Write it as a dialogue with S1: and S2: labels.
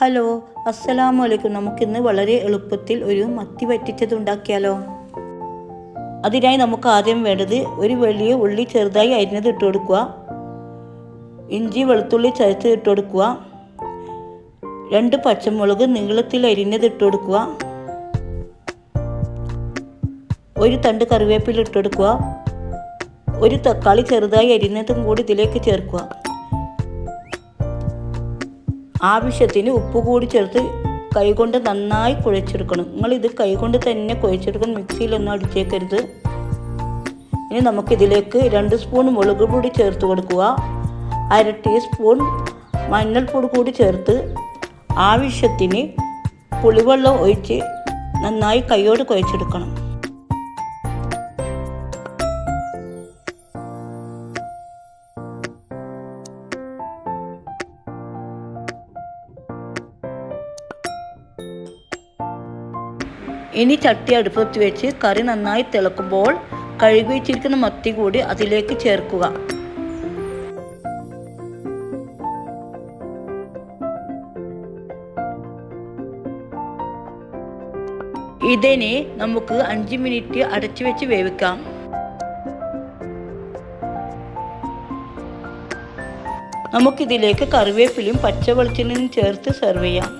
S1: Hello അസ്സലാമു അലൈക്കും നമുക്കിന്ന് വളരെ എളുപ്പത്തിൽ ഒരു മത്തി വറ്റിച്ചത് ഉണ്ടാക്കിയാലോ? അതിനായി നമുക്ക് ആദ്യം വേണ്ടത് ഒരു വലിയ ഉള്ളി ചെറുതായി അരിഞ്ഞത് ഇട്ട് കൊടുക്കുക. ഇഞ്ചി വെളുത്തുള്ളി ചതച്ചത് ഇട്ട് കൊടുക്കുക. രണ്ട് പച്ചമുളക് നീളത്തിൽ അരിഞ്ഞത് ഇട്ട് കൊടുക്കുക. ഒരു തണ്ട് കറിവേപ്പില ഇട്ട് കൊടുക്കുക. ഒരു തക്കാളി ചെറുതായി അരിഞ്ഞതും കൂടി ഇതിലേക്ക് ചേർക്കുക. ആവശ്യത്തിന് ഉപ്പ് കൂടി ചേർത്ത് കൈകൊണ്ട് നന്നായി കുഴച്ചെടുക്കണം. നിങ്ങൾ ഇത് കൈകൊണ്ട് തന്നെ കുഴച്ചെടുക്കണം. മിക്സിയിലൊന്നും അടിച്ചേക്കരുത്. ഇനി നമുക്കിതിലേക്ക് രണ്ട് സ്പൂൺ മുളക് പൊടി ചേർത്ത് കൊടുക്കുക. അര ടീസ്പൂൺ മഞ്ഞൾപ്പൊടി കൂടി ചേർത്ത് ആവശ്യത്തിന് പുളിവെള്ളം ഒഴിച്ച് നന്നായി കൈയോട് കുഴച്ചെടുക്കണം. ഇനി ചട്ടി അടുപ്പത്ത് വെച്ച് കറി നന്നായി തിളക്കുമ്പോൾ കഴുകി വെച്ചിരിക്കുന്ന മത്തി കൂടി അതിലേക്ക് ചേർക്കുക. ഇതിനെ നമുക്ക് അഞ്ച് മിനിറ്റ് അടച്ചു വെച്ച് വേവിക്കാം. നമുക്കിതിലേക്ക് കറിവേപ്പിലും പച്ച വെളിച്ചെണ്ണയും ചേർത്ത് സെർവ് ചെയ്യാം.